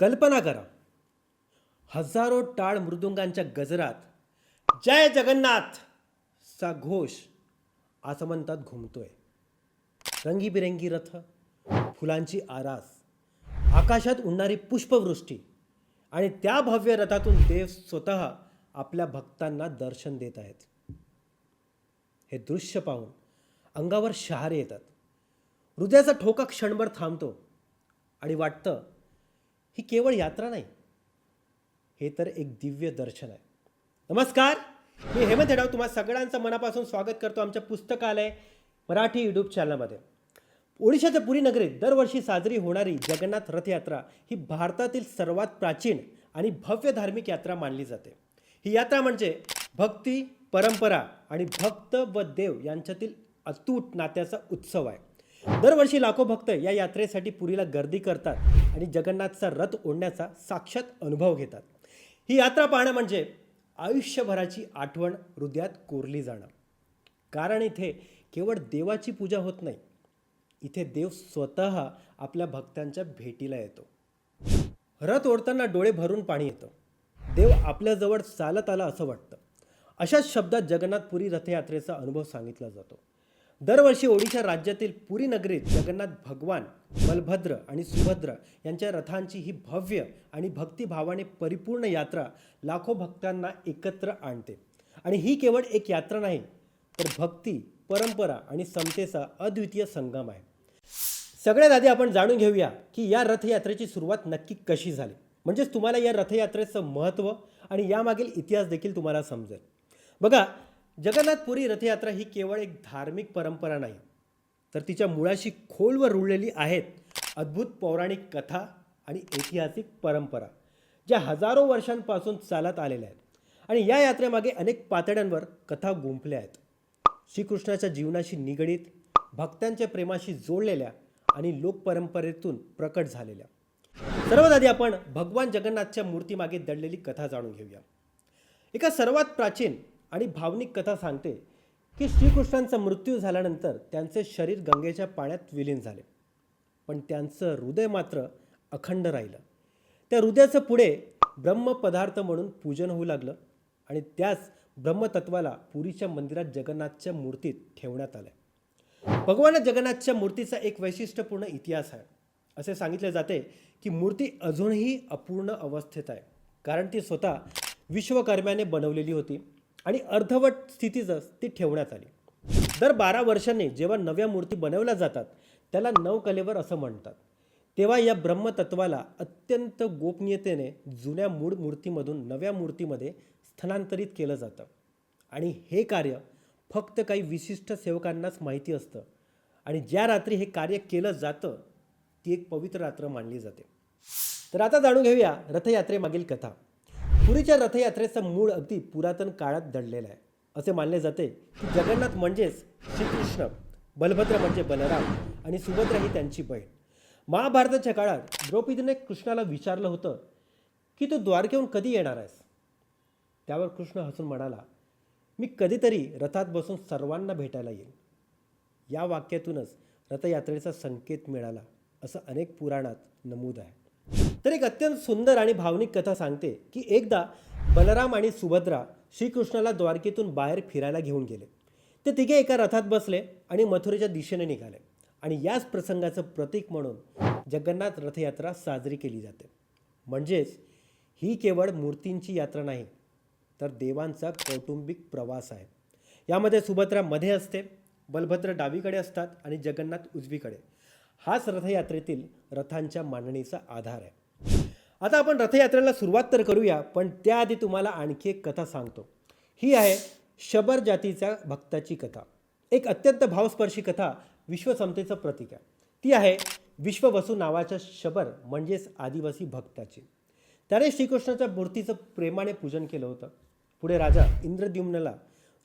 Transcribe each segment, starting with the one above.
कल्पना करा. हजारो टाळ मृदुंगांच्या गजरात जय जगन्नाथ चा घोष आसमंतात घुमतोय. रंगीबिरंगी रथ फुलांची आरास आकाशात उडणारी पुष्पवृष्टी आणि त्या भव्य रथातून देव स्वतः आपल्या भक्तांना दर्शन देत आहेत. हे दृश्य पाहून अंगावर शहारे येतात. हृदयाचा ठोका क्षणभर थांबतो आणि वाटतं ही केवळ यात्रा नाही. हे तर एक दिव्य दर्शन आहे. नमस्कार. मी हेमंत हेडाव तुम्हा सगळ्यांचं मनापासून स्वागत करतो आमच्या पुस्तकालय मराठी यूट्यूब चॅनलमध्ये ओडिशाच्या पुरी नगरीत दरवर्षी साजरी होणारी जगन्नाथ रथयात्रा ही भारतातील सर्वात प्राचीन आणि भव्य धार्मिक यात्रा मानली जाते. ही यात्रा म्हणजे भक्ती परंपरा आणि भक्त व देव यांच्यातील अतूट नात्याचा उत्सव आहे. दरवर्षी लाखो भक्त या यात्रेसाठी पुरीला गर्दी करतात. आणि जगन्नाथचा रथ ओढण्याचा साक्षात अनुभव घेतात. ही यात्रा पाहणं म्हणजे आयुष्यभराची आठवण हृदयात कोरली जाणं. कारण इथे केवळ देवाची पूजा होत नाही इथे देव स्वतः आपल्या भक्तांच्या भेटीला येतो. रथ ओढताना डोळे भरून पाणी येतं. देव आपल्याजवळ चालत आला असं वाटतं. अशाच शब्दात जगन्नाथपुरी रथयात्रेचा अनुभव सांगितला जातो. दरवर्षी ओडिशा राज्यातील पुरी नगरीत जगन्नाथ भगवान बलभद्र आणि सुभद्र यांच्या रथांची ही भव्य आणि भक्तिभावाने परिपूर्ण यात्रा लाखो भक्तांना एकत्र आणते. आणि ही केवळ एक यात्रा नाही तर भक्ती परंपरा आणि समतेचा अद्वितीय संगम आहे. सगळ्यात आधी आपण जाणून घेऊया की या रथयात्रेची सुरुवात नक्की कशी झाली. म्हणजेच तुम्हाला या रथयात्रेचं महत्त्व आणि यामागील इतिहास देखील तुम्हाला समजेल. बघा जगन्नाथपुरी रथयात्रा ही केवळ एक धार्मिक परंपरा नाही तर तिच्या मुळाशी खोलवर रुळलेली आहेत अद्भुत पौराणिक कथा आणि ऐतिहासिक परंपरा ज्या हजारो वर्षांपासून चालत आलेल्या आहेत. आणि या यात्रेमागे अनेक पातळ्यांवर कथा गुंफल्या आहेत. श्रीकृष्णाच्या जीवनाशी निगडीत भक्तांच्या प्रेमाशी जोडलेल्या आणि लोकपरंपरेतून प्रकट झालेल्या. सर्वात आधी आपण भगवान जगन्नाथच्या मूर्तीमागे दडलेली कथा जाणून घेऊया. एका सर्वात प्राचीन आणि भावनिक कथा सांगते की श्रीकृष्णांचा मृत्यू झाल्यानंतर त्यांचे शरीर गंगेच्या पाण्यात विलीन झाले. पण त्यांचं हृदय मात्र अखंड राहिलं. त्या हृदयाचं पुढे ब्रह्मपदार्थ म्हणून पूजन होऊ लागलं आणि त्याच ब्रह्मतत्वाला पुरीच्या मंदिरात जगन्नाथच्या मूर्तीत ठेवण्यात आलं भगवान जगन्नाथच्या मूर्तीचा एक वैशिष्ट्यपूर्ण इतिहास आहे. असे सांगितले जाते की मूर्ती अजूनही अपूर्ण अवस्थेत आहे. कारण ती स्वतः विश्वकर्म्याने बनवलेली होती. आणि अर्धवट स्थितीतच ती ठेवण्यात आली. दर बारा वर्षांनी जेव्हा नव्या मूर्ती बनवल्या जातात त्याला नवकलेवर असं म्हणतात. तेव्हा या ब्रह्मतत्वाला अत्यंत गोपनीयतेने जुन्या मूळ मूर्तीमधून नव्या मूर्तीमध्ये स्थलांतरित केलं जातं. आणि हे कार्य फक्त काही विशिष्ट सेवकांनाच माहिती असतं. आणि ज्या रात्री हे कार्य केलं जातं ती एक पवित्र रात्र मानली जाते. तर आता जाणून घेऊया रथयात्रेमागील कथा. पुरीच्या रथयात्रेचं मूळ अगदी पुरातन काळात दडलेलं आहे. असे मानले जाते की जगन्नाथ म्हणजेच श्रीकृष्ण बलभद्र म्हणजे बलराम आणि सुभद्रा ही त्यांची बहीण. महाभारताच्या काळात द्रौपदीने कृष्णाला विचारलं होतं की तू द्वारकेहून कधी येणार आहेस? त्यावर कृष्ण हसून म्हणाला मी कधीतरी रथात बसून सर्वांना भेटायला येईन. या वाक्यातूनच रथयात्रेचा संकेत मिळाला असं अनेक पुराणात नमूद आहे. तर एक अत्यंत सुंदर आणि भावनिक कथा सांगते की एकदा बलराम आणि सुभद्रा श्रीकृष्णाला द्वारकेतून बाहेर फिरायला घेऊन गेले. ते तिघे एका रथात बसले आणि मथुरेच्या दिशेने निघाले आणि याच प्रसंगाचं प्रतीक म्हणून जगन्नाथ रथयात्रा साजरी केली जाते. म्हणजेच ही केवळ मूर्तींची यात्रा नाही तर देवांचा कौटुंबिक प्रवास आहे. यामध्ये सुभद्रा मध्ये असते बलभद्र डावीकडे असतात आणि जगन्नाथ उजवीकडे. हाच रथयात्रेतील रथांच्या मांडणीचा आधार आहे. आता आपण रथयात्रेला सुरुवात तर करूया पण त्याआधी तुम्हाला आणखी एक कथा सांगतो. ही आहे शबर जातीच्या भक्ताची कथा. एक अत्यंत भावस्पर्शी कथा विश्वसमतेचं प्रतीक आहे. ती आहे विश्ववसू नावाच्या शबर म्हणजेच आदिवासी भक्ताची. त्याने श्रीकृष्णाच्या मूर्तीचं प्रेमाने पूजन केलं होतं. पुढे राजा इंद्रद्युम्नला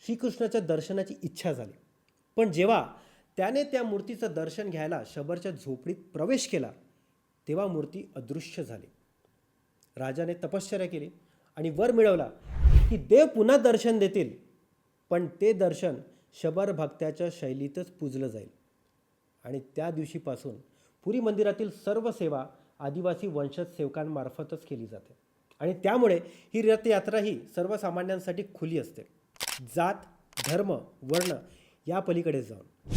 श्रीकृष्णाच्या दर्शनाची इच्छा झाली. पण जेव्हा त्याने त्या मूर्तीचं दर्शन घ्यायला शबरच्या झोपडीत प्रवेश केला तेव्हा मूर्ती अदृश्य झाली. राजाने तपश्चर्या केली आणि वर मिळवला की देव पुन्हा दर्शन देतील पण ते दर्शन शबर भक्त्याच्या शैलीतच पूजलं जाईल. आणि त्या दिवशीपासून पुरी मंदिरातील सर्व सेवा आदिवासी वंशज सेवकांमार्फतच केली जाते. आणि त्यामुळे ही रथयात्रा ही सर्वसामान्यांसाठी खुली असते. जात धर्म वर्ण या पलीकडे जाऊन.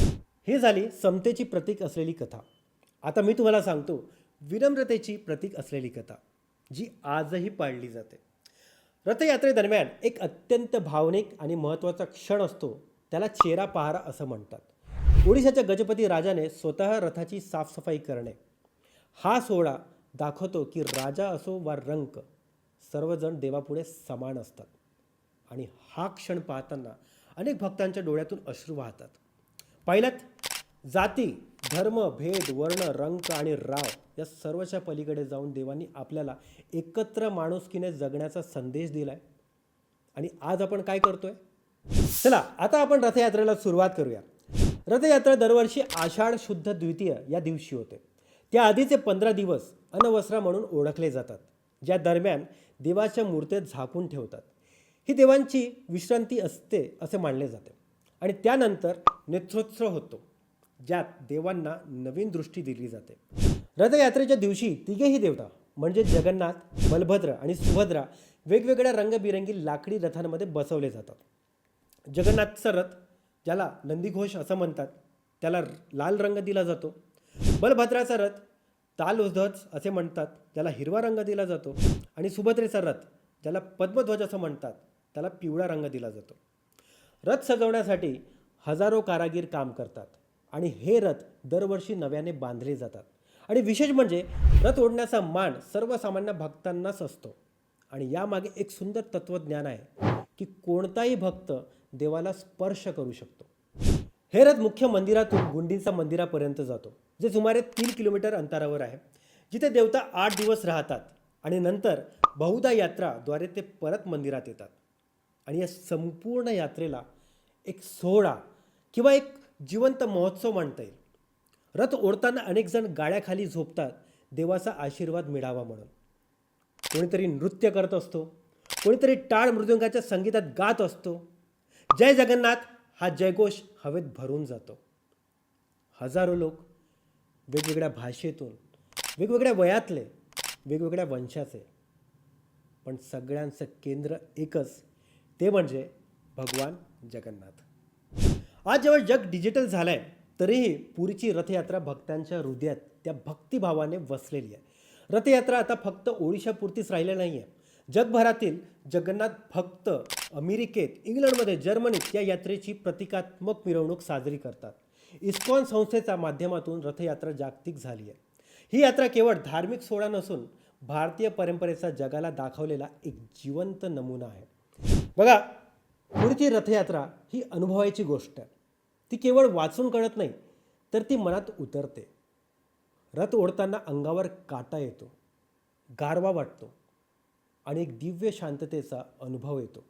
ही झाली समतेची प्रतीक असलेली कथा. आता मी तुम्हाला सांगतो विनम्रतेची प्रतीक असलेली कथा. जी आजही पाळली जाते. रथयात्रेदरम्यान एक अत्यंत भावनिक आणि महत्त्वाचा क्षण असतो. त्याला चेरा पहारा असं म्हणतात. ओडिशाच्या गजपती राजाने स्वतः रथाची साफसफाई करणे. हा सोहळा दाखवतो की राजा असो वा रंक सर्वजण देवापुढे समान असतात. आणि हा क्षण पाहताना अनेक भक्तांच्या डोळ्यातून अश्रू वाहतात. पहिल्यात जाती धर्म भेद वर्ण रंग आणि राव या सर्वच्या पलीकडे जाऊन देवांनी आपल्याला एकत्र माणुसकीने जगण्याचा संदेश दिला आहे आणि आज आपण काय करतोय? चला आता आपण रथयात्रेला सुरुवात करूया. रथयात्रा दरवर्षी आषाढ शुद्ध द्वितीय या दिवशी होते. त्या आधीचे पंधरा दिवस अनवस्रा म्हणून ओळखले जातात ज्या दरम्यान देवाच्या मूर्त्या झाकून ठेवतात. ही देवांची विश्रांती असते असे मानले जाते. आणि त्यानंतर नेत्रोत्सव होतो ज्यात देवांना नवीन दृष्टी दिली जाते. रथयात्रेच्या दिवशी तिघेही देवता म्हणजे जगन्नाथ बलभद्र आणि सुभद्रा वेगवेगळ्या रंगबिरंगी लाकडी रथांमध्ये बसवले जातात. जगन्नाथचा रथ ज्याला नंदीघोष असं म्हणतात त्याला लाल रंग दिला जातो. बलभद्राचा रथ तालध्वज असे म्हणतात त्याला हिरवा रंग दिला जातो. आणि सुभद्रेचा रथ ज्याला पद्मध्वज असं म्हणतात त्याला पिवळा रंग दिला जातो. रथ सजवण्यासाठी हजारो कारागीर काम करतात आणि हे रथ दरवर्षी नव्याने बांधले जातात. आणि विशेष म्हणजे रथ ओढण्याचा मान सर्वसामान्य भक्तांनाच असतो आणि यामागे एक सुंदर तत्त्वज्ञान आहे की कोणताही भक्त देवाला स्पर्श करू शकतो. हे रथ मुख्य मंदिरातून गुंडींचा मंदिरापर्यंत जातो जे सुमारे तीन किलोमीटर अंतरावर आहे. जिथे देवता आठ दिवस राहतात आणि नंतर बहुधा यात्राद्वारे ते परत मंदिरात येतात. आणि या संपूर्ण यात्रेला एक सोहळा किंवा एक जिवंत महोत्सव म्हणता येईल. रथ ओढताना अनेक जण गाड्याखाली झोपतात देवाचा आशीर्वाद मिळावा म्हणून. कोणीतरी नृत्य करत असतो कोणीतरी टाळ मृदुंगाच्या संगीतात गात असतो. जय जगन्नाथ हा जयघोष हवेत भरून जातो. हजारो लोक वेगवेगळ्या भाषेतून वेगवेगळ्या वयातले वेगवेगळ्या वंशाचे. पण सगळ्यांचं केंद्र एकच ते म्हणजे भगवान जगन्नाथ. आज जेव्हा जग डिजिटल झालं आहे तरीही पुरीची रथयात्रा भक्तांच्या हृदयात त्या भक्तिभावाने वसलेली आहे. रथयात्रा आता फक्त ओडिशापुरतीच राहिली नाही आहे जगभरातील जगन्नाथ भक्त अमेरिकेत इंग्लंडमध्ये जर्मनीत या यात्रेची प्रतिकात्मक मिरवणूक साजरी करतात. इस्कॉन संस्थेच्या माध्यमातून रथयात्रा जागतिक झाली आहे. ही यात्रा केवळ धार्मिक सोहळा नसून भारतीय परंपरेचा जगाला दाखवलेला एक जिवंत नमुना आहे. बघा पुढची रथयात्रा ही अनुभवायची गोष्ट आहे. ती केवळ वाचून कळत नाही तर ती मनात उतरते. रथ ओढताना अंगावर काटा येतो गारवा वाटतो आणि एक दिव्य शांततेचा अनुभव येतो.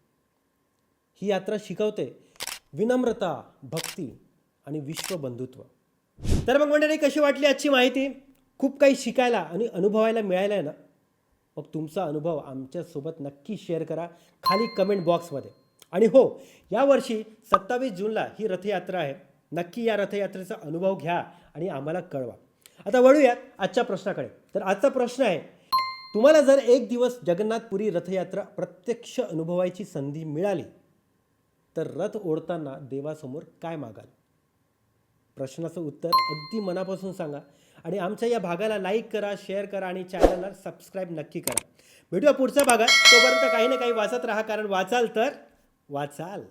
ही यात्रा शिकवते विनम्रता भक्ती आणि विश्वबंधुत्व. तर मग मंडळी कशी वाटली आजची माहिती? खूप काही शिकायला आणि अनुभवायला मिळालं आहे ना? मग तुमचा अनुभव आमच्यासोबत नक्की शेअर करा खाली कमेंट बॉक्समध्ये आणि हो यावर्षी सत्तावीस जूनला ही रथयात्रा आहे. नक्की या रथयात्रेचा अनुभव घ्या आणि आम्हाला कळवा. आता वळूयात आजच्या प्रश्नाकडे. तर आजचा प्रश्न आहे तुम्हाला जर एक दिवस जगन्नाथपुरी रथयात्रा प्रत्यक्ष अनुभवायची संधी मिळाली तर रथ ओढताना देवासमोर काय मागाल? प्रश्नाचं उत्तर अगदी मनापासून सांगा आणि आमच्या या भागाला लाईक करा शेअर करा आणि चॅनलला सबस्क्राईब नक्की करा. भेटूया पुढच्या भागात. तोपर्यंत काही ना काही वाचत राहा कारण वाचाल तर वाचाल